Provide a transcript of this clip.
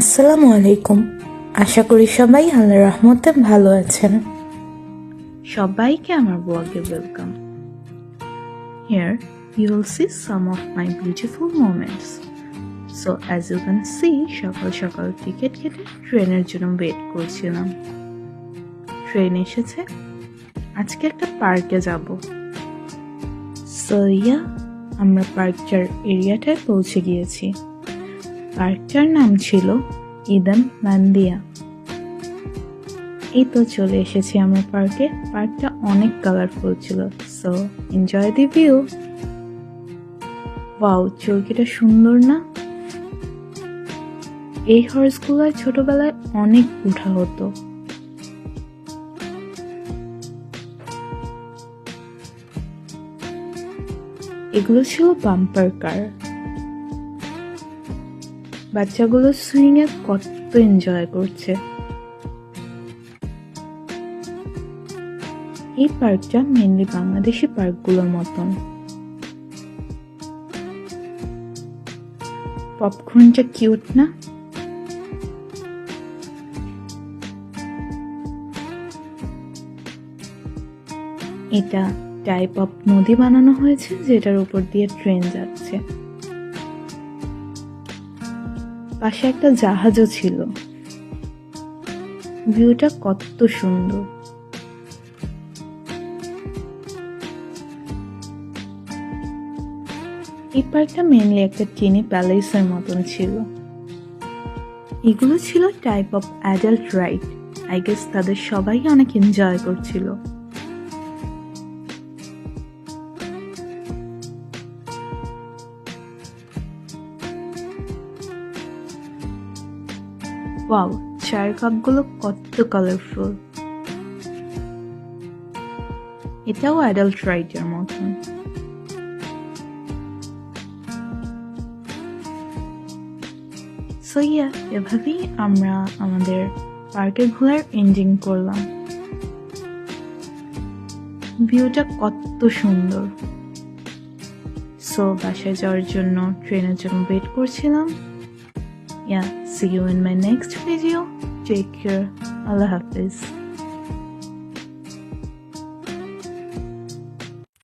আসসালামু আলাইকুম। আশা করি সবাই আল্লাহ রহমতে ভালো আছেন। সবাইকে আমার ব্লগে welcome here you will see some of my beautiful moments. So as you can see, সকাল সকাল টিকিট কেটে ট্রেনের জন্য ওয়েট করছিলাম। ট্রেন এসেছে। আজকে একটা পার্কে যাব। সো ইয়া আমরা পার্কটার এরিয়াটায় পৌঁছে গিয়েছি। পার্কটার নাম ছিল ইদান লান্দিয়া এই তো চলে এসেছি আমরা পার্কে। পার্কটা অনেক কালারফুল ছিল। So enjoy the view wow চরকিটা সুন্দর না? এই হর্সগুলোয় ছোটবেলায় অনেক উঠা হতো। এগুলো ছিল বাম্পার কার বাচ্চাগুলো সুইং এ কত এনজয় করছে। এই পার্কটা মেনলি বাংলাদেশি পার্কগুলোর মতন। পপকর্নটা কিউট না? এটা টাইপ অফ নদী বানানো হয়েছে, যেটার উপর দিয়ে ট্রেন যাচ্ছে। পাশে একটা জাহাজও ছিল। ভিউটা কত সুন্দর। এই পার্কটা মেনলি একটা চিনি প্যালেসের মতন ছিল। এগুলো ছিল type of adult ride I guess তাদের সবাই অনেক এনজয় করছিল। ওয়াও চায়ের কাপগুলো কত কালারফুল এটাও অ্যাডাল্ট রাইডের মতন। সো ইয়া এভাবেই আমরা আমাদের পার্কে ঘোরার এন্ডিং করলাম। ভিউটা কত সুন্দর। সো বাসায় যাওয়ার জন্য ট্রেনের জন্য ওয়েট করছিলাম। yeah see you in my next video. Take care. Allah hafiz